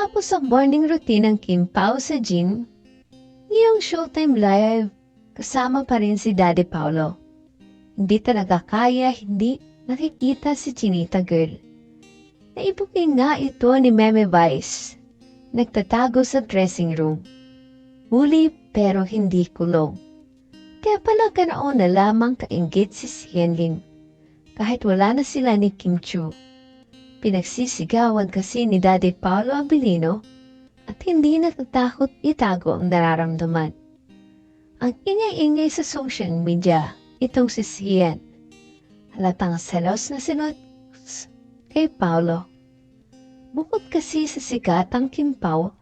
Matapos ang morning routine ng Kim Pao sa gym, ngayong Showtime Live, kasama pa rin si Daddy Paolo. Hindi talaga kaya, hindi nakikita si Chinita Girl. Naibuking nga ito ni Meme Vice. Nagtatago sa dressing room. Huli pero hindi kulong. Kaya pala ganoon na lamang kaingit si Sienling. Kahit wala na sila ni Kim Chu. Pinagsisigawan kasi ni Daddy Paolo Abilino at hindi natatakot itago ang nararamdaman. Ang ingay-ingay sa social media, itong si Sien. Halatang selos na sinot kay Paolo. Bukod kasi sa sikatang Kim Pao,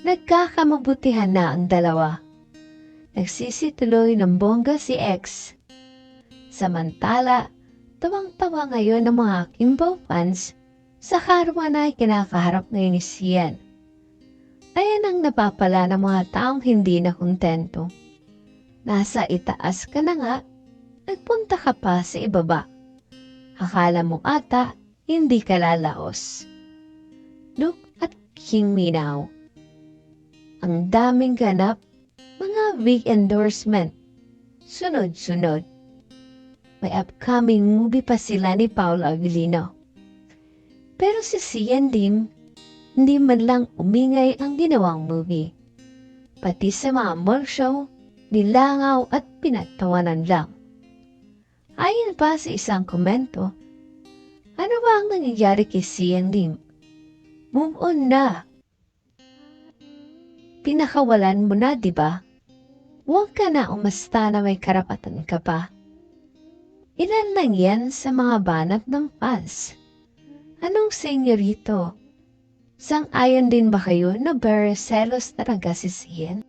nagkakamabutihan na ang dalawa. Nagsisituloy ng bongga si X. Samantala, tawang-tawa ngayon ng mga Kimbo fans sa karwa na kinakaharap ngayon ni Sian. Ayan ang napapala ng mga taong hindi na kontento. Nasa itaas ka na nga, nagpunta ka pa sa ibaba. Akala mo ata, hindi ka lalaos. Look at King Minaw. Ang daming ganap, mga big endorsement. Sunod-sunod. May upcoming movie pa sila ni Paolo Avellino. Pero si Sian Lim, hindi man lang umingay ang ginawang movie. Pati sa mga mall show, nilangaw at pinatawanan lang. Ayon pa sa isang komento, ano ba ang nangyayari kay Sian Lim? Move on na. Pinakawalan mo na, di ba? Huwag ka na umasta na may karapatan ka pa. Ilan lang yan sa mga banat ng fans. Anong senyorito? Sang-ayon din ba kayo na very selos talaga si Sian?